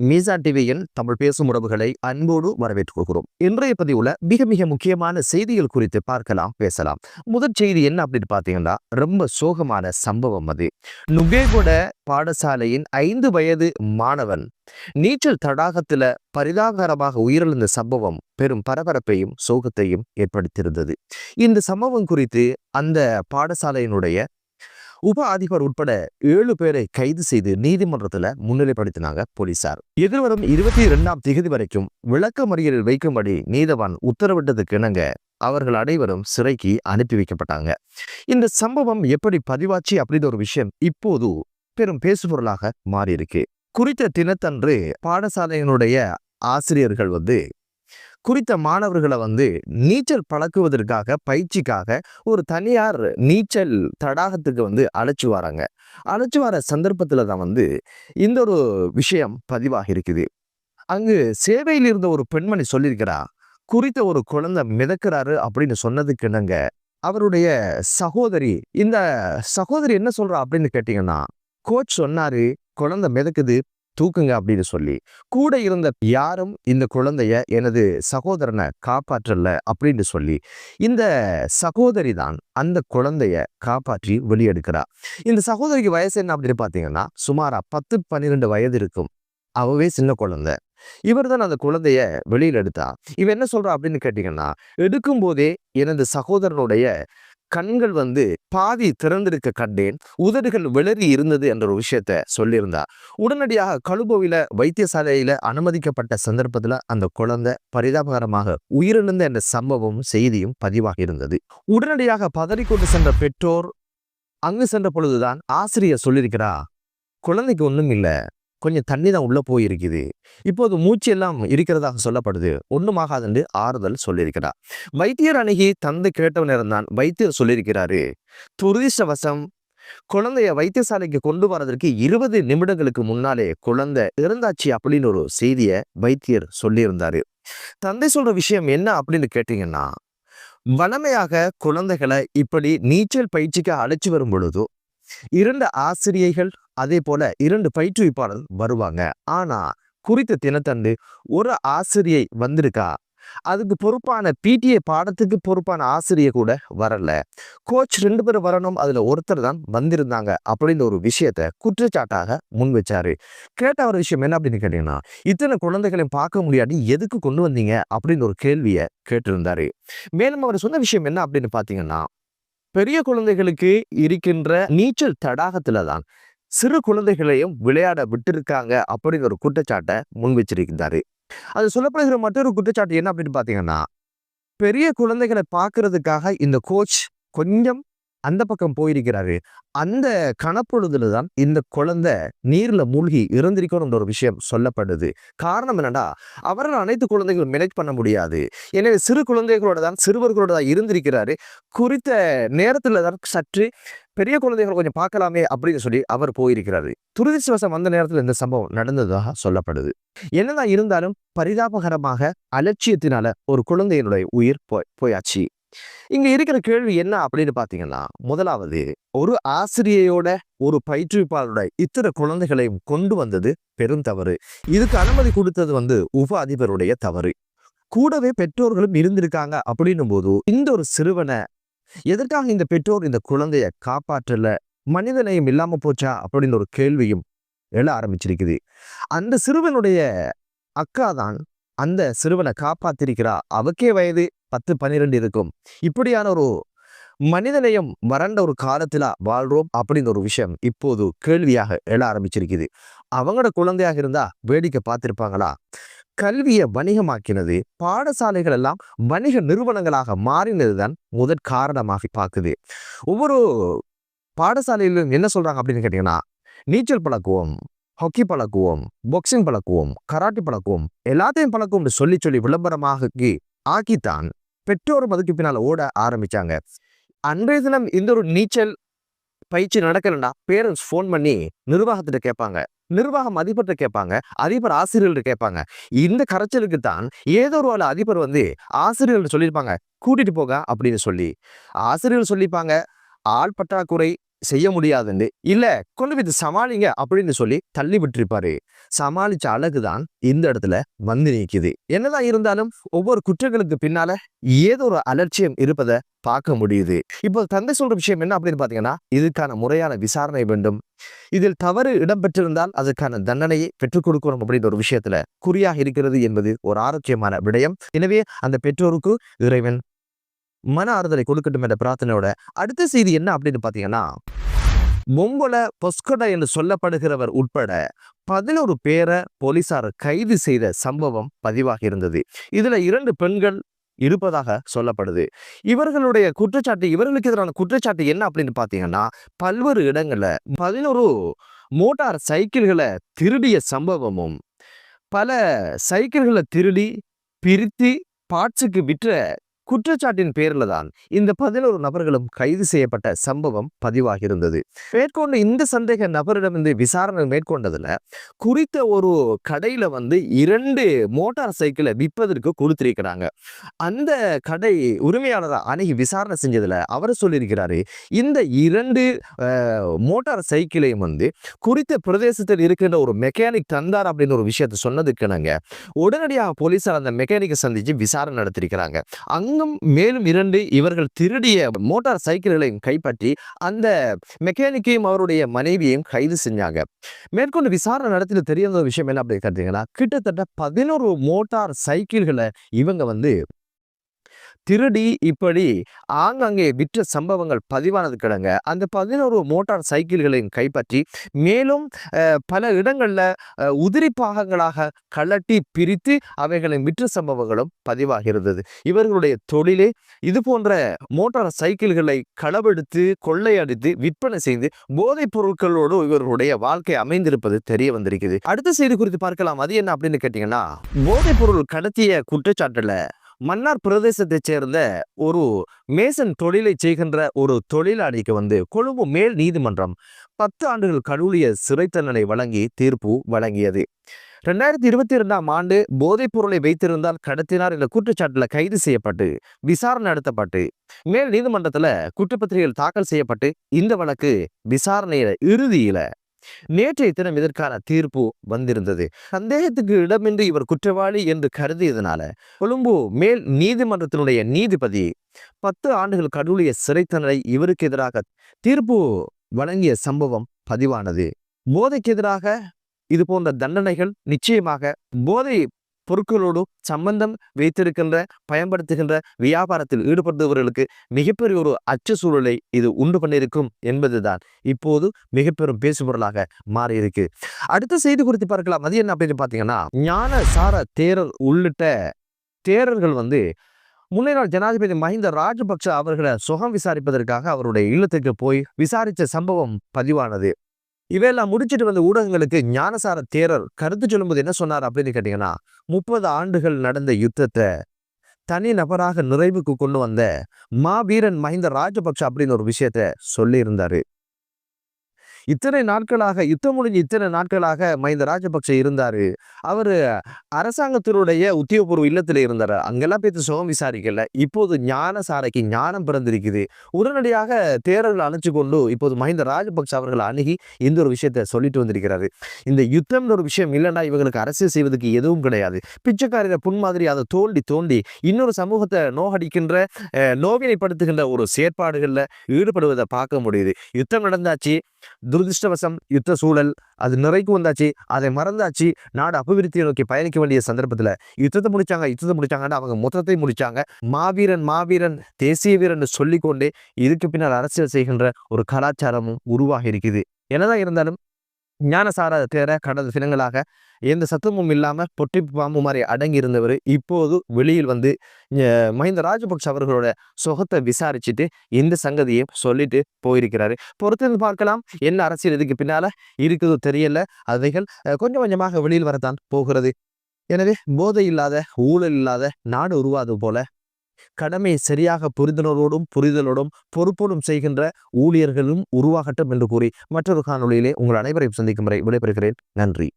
மீசா டிவியின் தமிழ் பேசும் உறவுகளை அன்போடு வரவேற்றுக் கொள்கிறோம் இன்றைய பதிவுல மிக மிக முக்கியமான செய்திகள் குறித்து பார்க்கலாம் பேசலாம். முதற் செய்தி என்ன அப்படின்னு பார்த்தீங்கன்னா ரொம்ப சோகமான சம்பவம் அது. நுகேகொட பாடசாலையின் ஐந்து வயது மாணவன் நீச்சல் தடாகத்துல பரிதாகரமாக உயிரிழந்த சம்பவம் பெரும் பரபரப்பையும் சோகத்தையும் ஏற்படுத்தியிருந்தது. இந்த சம்பவம் குறித்து அந்த பாடசாலையினுடைய உப அதிபர் உட்பட ஏழு பேரை கைது செய்து நீதிமன்றத்துல முன்னிலைப்படுத்தினாங்க போலீசார். எதிர்வரும் இருபத்தி இரண்டாம் திகதி வரைக்கும் விளக்க மறியலில் வைக்கும்படி நீதவான் உத்தரவிட்டதுக்கு இணங்க அவர்கள் அனைவரும் சிறைக்கு அனுப்பி வைக்கப்பட்டாங்க. இந்த சம்பவம் எப்படி பதிவாச்சு அப்படின்ற ஒரு விஷயம் இப்போது பெரும் பேசுபொருளாக மாறியிருக்கு. குறித்த தினத்தன்று பாடசாலையினுடைய ஆசிரியர்கள் வந்து குறித்த மாணவர்களை வந்து நீச்சல் பழக்குவதற்காக பயிற்சிக்காக ஒரு தனியார் நீச்சல் தடாகத்துக்கு வந்து அழைச்சு வராங்க. அழைச்சு வர சந்தர்ப்பத்தில் தான் வந்து இந்த ஒரு விஷயம் பதிவாக இருக்குது. அங்கு சேவையில் இருந்த ஒரு பெண்மணி சொல்லியிருக்கிறா குறித்த ஒரு குழந்தை மிதக்கிறாரு அப்படின்னு சொன்னதுக்கு என்னங்க அவருடைய சகோதரி இந்த சகோதரி என்ன சொல்றா? அப்படின்னு கேட்டீங்கன்னா கோச் சொன்னாரு குழந்தை மிதக்குது தூக்குங்க அப்படின்னு சொல்லி. கூட இருந்த யாரும் இந்த குழந்தைய எனது சகோதரனை காப்பாற்றல அப்படின்னு சொல்லி இந்த சகோதரி தான் அந்த குழந்தைய காப்பாற்றி வெளியெடுக்கிறா. இந்த சகோதரிக்கு வயசு என்ன அப்படின்னு பார்த்தீங்கன்னா சுமாரா பத்து பன்னிரெண்டு வயது இருக்கும். அவவே சின்ன குழந்தை. இவர் தான் அந்த குழந்தைய வெளியில் எடுத்தா. இவ என்ன சொல்றா அப்படின்னு கேட்டீங்கன்னா எடுக்கும் போதே எனது சகோதரனுடைய கண்கள் வந்து பாதி திறந்திருக்க கண்டேன். உதடுகள் விளறி இருந்தது என்ற ஒரு விஷயத்த சொல்லியிருந்தா. உடனடியாக கழுபோவில வைத்தியசாலையில அனுமதிக்கப்பட்ட சந்தர்ப்பத்துல அந்த குழந்தை பரிதாபகரமாக உயிரிழந்த என்ற சம்பவம் செய்தியும் பதிவாகி இருந்தது. உடனடியாக பதறிக்கொண்டு சென்ற பெற்றோர் அங்கு சென்ற பொழுதுதான் ஆசிரியர் சொல்லியிருக்கிறா குழந்தைக்கு ஒண்ணும் இல்லை. கொஞ்சம் தண்ணி தான் உள்ள போயிருக்குது. இப்போது மூச்சு எல்லாம் இருக்கிறதாக சொல்லப்படுது. ஒண்ணுமாகாதுன்னு ஆறுதல் சொல்லியிருக்கிறார். வைத்தியர் அணுகி தந்தை கேட்டவன் இருந்தான் வைத்தியர் சொல்லியிருக்கிறாரு. துரதிர்ஷ்டவசம் குழந்தைய வைத்தியசாலைக்கு கொண்டு வரதற்கு இருபது நிமிடங்களுக்கு முன்னாலே குழந்தை இறந்தாச்சு அப்படின்னு ஒரு செய்தியை வைத்தியர் சொல்லியிருந்தாரு. தந்தை சொல்ற விஷயம் என்ன அப்படின்னு கேட்டீங்கன்னா வளமையாக குழந்தைகளை இப்படி நீச்சல் பயிற்சிக்கு அழைச்சு வரும் பொழுதோ இரண்டு ஆசிரியைகள் அதே போல இரண்டு பயிற்றுவிப்பாளர் வருவாங்க. ஆனா குறித்த தினத்தன்று ஒரு ஆசிரியை வந்திருக்கா? அதுக்கு பொறுப்பான பிடிஏ பாடத்துக்கு பொறுப்பான ஆசிரியர் கூட வரல. கோச் ரெண்டு பேரும் வரணும் அதுல ஒருத்தர் தான் வந்திருந்தாங்க அப்படின்ற ஒரு விஷயத்த குற்றச்சாட்டாக முன் வச்சாரு. கேட்ட ஒரு விஷயம் என்ன அப்படின்னு கேட்டீங்கன்னா இத்தனை குழந்தைகளையும் பார்க்க முடியாது எதுக்கு கொண்டு வந்தீங்க அப்படின்னு ஒரு கேள்வியை கேட்டிருந்தாரு. மேலும் அவர் சொன்ன விஷயம் என்ன அப்படின்னு பாத்தீங்கன்னா பெரிய குழந்தைகளுக்கு இருக்கின்ற நீச்சல் தடாகத்துல தான் சிறு குழந்தைகளையும் விளையாட விட்டிருக்காங்க அப்படிங்கிற ஒரு குற்றச்சாட்டை முன் வச்சிருக்கிறாரு அது சொல்லப்படுகிற மற்றொரு குற்றச்சாட்டு என்ன அப்படின்னு பார்த்தீங்கன்னா பெரிய குழந்தைகளை பார்க்கறதுக்காக இந்த கோச் கொஞ்சம் அந்த பக்கம் போயிருக்கிறாரு. அந்த கணப்பொழுதுல தான் இந்த குழந்தை நீர்ல மூழ்கி இறந்திருக்கணும்ன்ற ஒரு விஷயம் சொல்லப்படுது. காரணம் என்னன்னா அவரால் அனைத்து குழந்தைகளும் மேனேஜ் பண்ண முடியாது. எனவே சிறு குழந்தைகளோட தான் சிறுவர்களோட தான் இருந்திருக்கிறாரு. குறித்த நேரத்துல தான் சற்று பெரிய குழந்தைகள் கொஞ்சம் பார்க்கலாமே அப்படின்னு சொல்லி அவர் போயிருக்கிறாரு. துரதிர்ஷ்டவசம் வந்த நேரத்தில் இந்த சம்பவம் நடந்ததாக சொல்லப்படுது. என்னதான் இருந்தாலும் பரிதாபகரமாக அலட்சியத்தினால ஒரு குழந்தையினுடைய உயிர் போய் போயாச்சு. இங்க இருக்கிற கேள்வி என்ன அப்படின்னு பாத்தீங்கன்னா முதலாவது ஒரு ஆசிரியையோட ஒரு பயிற்றுவிப்பாளரோட இத்தனை குழந்தைகளையும் கொண்டு வந்தது பெரும் தவறு. இதுக்கு அனுமதி கொடுத்தது வந்து உப அதிபருடைய தவறு. கூடவே பெற்றோர்களும் இருந்திருக்காங்க அப்படின்னும் போது இந்த ஒரு சிறுவனை எதற்காக இந்த பெற்றோர் இந்த குழந்தைய காப்பாற்றல? மனிதநேயம் இல்லாம போச்சா? அப்படின்னு ஒரு கேள்வியும் எழ ஆரம்பிச்சிருக்குது. அந்த சிறுவனுடைய அக்கா தான் அந்த சிறுவனை காப்பாத்திருக்கிறா. அவக்கே வயது பத்து பன்னிரெண்டு இருக்கும். இப்படியான ஒரு மனிதநேயம் வறண்ட ஒரு காலத்துல வாழ்றோம் அப்படின்ற ஒரு விஷயம் இப்போது கேள்வியாக எழ ஆரம்பிச்சிருக்குது. அவங்களோட குழந்தையாக இருந்தா வேடிக்கை பார்த்திருப்பாங்களா? கல்வியை வணிகமாக்கினது பாடசாலைகள் எல்லாம் வணிக நிறுவனங்களாக மாறினதுதான் முதற் காரணமாக பார்க்குது. ஒவ்வொரு பாடசாலையிலும் என்ன சொல்றாங்க அப்படின்னு கேட்டீங்கன்னா நீச்சல் பழக்குவோம். ஹாக்கி பழக்குவோம் பாக்ஸிங் பழக்குவோம் கராட்டி பழக்குவோம். எல்லாத்தையும் பழக்குவோம்னு சொல்லி சொல்லி விளம்பரமாக ஆக்கித்தான் பெற்றோரும் அதுக்கு பின்னால் ஓட ஆரம்பிச்சாங்க. அன்றைய தினம் இந்த ஒரு நீச்சல் பயிற்சி நடக்கலைன்னா பேரண்ட்ஸ் ஃபோன் பண்ணி நிர்வாகத்திட்ட கேட்பாங்க. நிர்வாகம் அதிபர்கிட்ட கேட்பாங்க அதிபர் ஆசிரியர்கிட்ட கேட்பாங்க. இந்த கரைச்சலுக்கு தான் ஏதோ ஒரு ஆள் அதிபர் வந்து ஆசிரியர்கள் சொல்லியிருப்பாங்க கூட்டிட்டு போக அப்படின்னு சொல்லி. ஆசிரியர்கள் சொல்லிப்பாங்க ஆள் பற்றாக்குறை செய்ய முடியாதுன்னு இல்ல கொண்டு போய் சமாளிங்க அப்படின்னு சொல்லி தள்ளி விட்டுருப்பாரு. சமாளிச்ச அழகுதான் இந்த இடத்துல வந்து நிற்குது என்னதான் இருந்தாலும் ஒவ்வொரு குற்றங்களுக்கு பின்னால ஏதோ ஒரு அலட்சியம் இருப்பதை பார்க்க முடியுது. இப்போ தந்தை சொல்ற விஷயம் என்ன அப்படின்னு பாத்தீங்கன்னா இதுக்கான முறையான விசாரணை வேண்டும். இதில் தவறு இடம்பெற்றிருந்தால் அதற்கான தண்டனையை பெற்றுக் கொடுக்கணும் அப்படின்ற ஒரு விஷயத்துல குறியாக இருக்கிறது என்பது ஒரு ஆரோக்கியமான விடயம். எனவே அந்த பெற்றோருக்கு இறைவன் மன ஆறுதலை கொடுக்கட்டும் என்ற பிரார்த்தனையோட அடுத்த செய்தி என்ன அப்படின்னு பார்த்தீங்கன்னா மொங்கொல பொஸ்கொட என்று சொல்லப்படுகிறவர் உட்பட பதினோரு பேரை போலீசார் கைது செய்த சம்பவம் பதிவாகி இருந்தது. இதுல இரண்டு பெண்கள் இருப்பதாக சொல்லப்படுது. இவர்களுடைய குற்றச்சாட்டு இவர்களுக்கு எதிரான குற்றச்சாட்டு என்ன அப்படின்னு பார்த்தீங்கன்னா பல்வேறு இடங்களில் பதினோரு மோட்டார் சைக்கிள்களை திருடிய சம்பவமும் பல சைக்கிள்களை திருடி பிரித்து பார்ட்ஸுக்கு விற்ற குற்றச்சாட்டின் பேரில் தான் இந்த பதினோரு நபர்களும் கைது செய்யப்பட்ட சம்பவம் பதிவாகியிருந்தது. மேற்கொண்டு இந்த சந்தேக நபரிடமிருந்து விசாரணை மேற்கொண்டதில் குறித்த ஒரு கடையில் வந்து இரண்டு மோட்டார் சைக்கிளை விற்பதற்கு கொடுத்திருக்கிறாங்க. அந்த கடை உரிமையாளரை அணுகி விசாரணை செஞ்சதில் அவர் சொல்லியிருக்கிறாரு இந்த இரண்டு மோட்டார் சைக்கிளையும் வந்து குறித்த பிரதேசத்தில் இருக்கின்ற ஒரு மெக்கானிக் தந்தார் அப்படின்னு ஒரு விஷயத்த சொன்னதுக்கு உடனடியாக போலீசார் அந்த மெக்கானிக்கை சந்திச்சு விசாரணை நடத்திருக்கிறாங்க அங்க இன்னும் மேலும் இரண்டு இவர்கள் திருடிய மோட்டார் சைக்கிள்களையும் கைப்பற்றி அந்த மெக்கானிக்கையும் அவருடைய மனைவியையும் கைது செஞ்சாங்க. மேற்கொண்டு விசாரணை நடத்தின தெரிய விஷயம் என்ன அப்படி கேட்டீங்கன்னா கிட்டத்தட்ட பதினோரு மோட்டார் சைக்கிள்களை இவங்க வந்து திருடி இப்படி ஆங்காங்கே விற்ற சம்பவங்கள் பதிவானது கிடங்க. அந்த பதினோரு மோட்டார் சைக்கிள்களையும் கைப்பற்றி மேலும் பல இடங்களில் உதிரி பாகங்களாக கலட்டி பிரித்து அவைகளின் விற்ற சம்பவங்களும் பதிவாகிறது இருந்தது இவர்களுடைய தொழிலே இது போன்ற மோட்டார் சைக்கிள்களை களவெடுத்து கொள்ளையடித்து விற்பனை செய்து போதைப் பொருட்களோடு இவர்களுடைய வாழ்க்கை அமைந்திருப்பது தெரிய வந்திருக்குது. அடுத்த செய்தி குறித்து பார்க்கலாம். அது என்ன அப்படின்னு கேட்டீங்கன்னா போதைப் பொருள் கடத்திய குற்றச்சாட்டில் மன்னார் பிரதேசத்தைச் சேர்ந்த ஒரு மேசன் தொழிலை செய்கின்ற ஒரு தொழிலாளிக்கு வந்து கொழும்பு மேல் நீதிமன்றம் பத்து ஆண்டுகள் கடூழிய சிறை தண்டனை வழங்கி தீர்ப்பு வழங்கியது. ரெண்டாயிரத்தி இருபத்தி இரண்டாம் ஆண்டு போதைப் பொருளை வைத்திருந்தால் கடத்தினார் என்ற குற்றச்சாட்டில் கைது செய்யப்பட்டு விசாரணை நடத்தப்பட்டு மேல் நீதிமன்றத்துல குற்றப்பத்திரிகைகள் தாக்கல் செய்யப்பட்டு இந்த வழக்கு விசாரணையில இறுதியில நேற்றைய தினம் இதற்கான தீர்ப்பு வந்திருந்தது. சந்தேகத்துக்கு இடமின்றி இவர் குற்றவாளி என்று கருதியதனால கொழும்பு மேல் நீதிமன்றத்தினுடைய நீதிபதி பத்து ஆண்டுகள் கடவுளிய சிறை தண்டனை இவருக்கு எதிராக தீர்ப்பு வழங்கிய சம்பவம் பதிவானது. போதைக்கு எதிராக இது போன்ற தண்டனைகள் நிச்சயமாக போதை பொருட்களோடு சம்பந்தம் வைத்திருக்கின்ற பயன்படுத்துகின்ற வியாபாரத்தில் ஈடுபடுபவர்களுக்கு மிகப்பெரிய ஒரு அச்ச சூழலை இது உண்டு பண்ணியிருக்கும் என்பதுதான். இப்போது மிகப்பெரும் பேசுபொருளாக மாறியிருக்கு. அடுத்த செய்தி குறித்து பார்க்கலாம். அது என்ன அப்படின்னு பார்த்தீங்கன்னா ஞான சார தேரர் உள்ளிட்ட தேரர்கள் வந்து முன்னாள் ஜனாதிபதி மஹிந்த ராஜபக்ச அவர்களை சுகம் விசாரிப்பதற்காக அவருடைய இல்லத்துக்கு போய் விசாரித்த சம்பவம் பதிவானது. இவையெல்லாம் முடிச்சுட்டு வந்த ஊடகங்களுக்கு ஞானசார தேரர் கருத்து சொல்லும்போது என்ன சொன்னார் அப்படின்னு கேட்டீங்கன்னா முப்பது ஆண்டுகள் நடந்த யுத்தத்தை தனி நபராக நிறைவுக்கு கொண்டு வந்த மாவீரன் மஹிந்த ராஜபக்ஷ அப்படின்னு ஒரு விஷயத்த சொல்லியிருந்தாரு. இத்தனை நாட்களாக யுத்தம் முடிஞ்சு இத்தனை நாட்களாக மஹிந்த ராஜபக்ச இருந்தார். அவர் அரசாங்கத்தினுடைய உத்தியோகபூர்வ இல்லத்தில் இருந்தார். அங்கெல்லாம் பேத்து சுகம் விசாரிக்கல. இப்போது ஞான சாரைக்கு ஞானம் பிறந்திருக்குது. உடனடியாக தேரர்கள் அழைச்சு கொண்டு இப்போது மஹிந்த ராஜபக்ச அவர்கள் அணுகி இந்த ஒரு விஷயத்த சொல்லிட்டு வந்திருக்கிறாரு. இந்த யுத்தம்னு ஒரு விஷயம் இல்லைன்னா இவங்களுக்கு அரசியல் செய்வதற்கு எதுவும் கிடையாது. பிச்சைக்காரர் புண் மாதிரி அதை தோண்டி தோண்டி இன்னொரு சமூகத்தை நோகடிக்கின்ற நோவினைப்படுத்துகின்ற ஒரு செயற்பாடுகளில் ஈடுபடுவதை பார்க்க முடியுது. யுத்தம் நடந்தாச்சு. துரதிருஷ்டவசம் யுத்த சூழல் அது நிறைக்கு வந்தாச்சு. அதை மறந்தாச்சு. நாடு அபிவிருத்தியை நோக்கி பயணிக்க வேண்டிய சந்தர்ப்பத்தில் யுத்தத்தை முடிச்சாங்க யுத்தத்தை முடிச்சாங்கன்னு அவங்க மொத்தத்தை முடிச்சாங்க. மாவீரன் மாவீரன் தேசிய வீரன் சொல்லிக்கொண்டே இதுக்கு பின்னால் அரசியல் செய்கின்ற ஒரு கலாச்சாரமும் உருவாகி இருக்குது. என்னதான் இருந்தாலும் ஞானசார தேர கடந்த தினங்களாக எந்த சத்தமும் இல்லாமல் பொட்டி பாம்பு மாதிரி அடங்கி இருந்தவர் இப்போது வெளியில் வந்து மஹிந்த ராஜபக்ஷ அவர்களோட சுகத்தை விசாரிச்சுட்டு இந்த சங்கதியை சொல்லிட்டு போயிருக்கிறாரு. பொறுத்திருந்து பார்க்கலாம் என்ன அரசியல் இதுக்கு பின்னால இருக்குதோ தெரியல. அவைகள் கொஞ்சம் கொஞ்சமாக வெளியில் வரத்தான் போகிறது. எனவே போதை இல்லாத ஊழல் இல்லாத நாடு உருவாது போல கடமையை சரியாக புரிதலோடும் புரிதலோடும் பொறுப்போடும் செய்கின்ற ஊழியர்களும் உருவாகட்டும் என்று கூறி மற்றொரு காணொலியிலே உங்கள் அனைவரையும் சந்திக்கும் வரை விடைபெறுகிறேன். நன்றி.